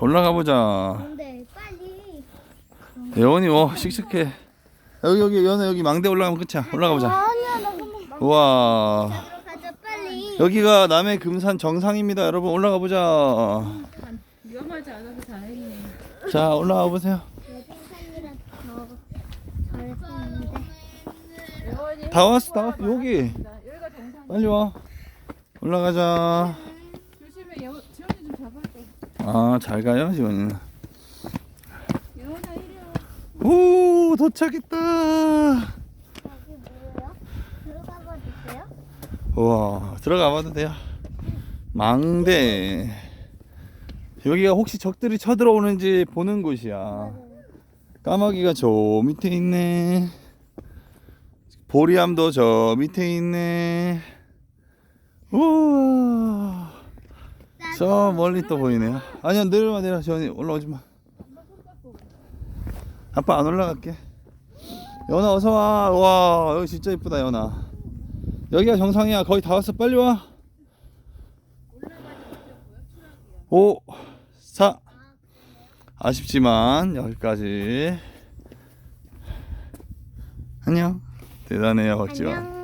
올라가 보자. 근데 빨리. 예원이 어 씩씩해. 여기 여기 예원아 여기 망대 올라가면 끝이야. 올라가 보자. 아니야 나 그만. 우와. 빨리. 여기가 남해 금산 정상입니다. 여러분 올라가 보자. 위험하지 않아서 다행이네. 자 올라가 보세요. 여동생이랑 더다 왔어 다 왔어 여기. 여기가 정상. 빨리 와. 올라가자. 아 잘 가요 와. 오 도착했다. 우와 들어가 봐도 돼요. 망대. 여기가 혹시 적들이 쳐들어오는지 보는 곳이야. 까마귀가 저 밑에 있네. 보리암도 저 밑에 있네. 우와. 저 멀리 또 보이네요. 아니야 내려와 내려 지원이 올라오지 마. 아빠 안 올라갈게. 연아 어서 와. 와 여기 진짜 이쁘다 연아. 여기가 정상이야. 거의 다 왔어. 빨리 와. 5 4 아쉽지만 여기까지. 안녕. 대단해요 박지원.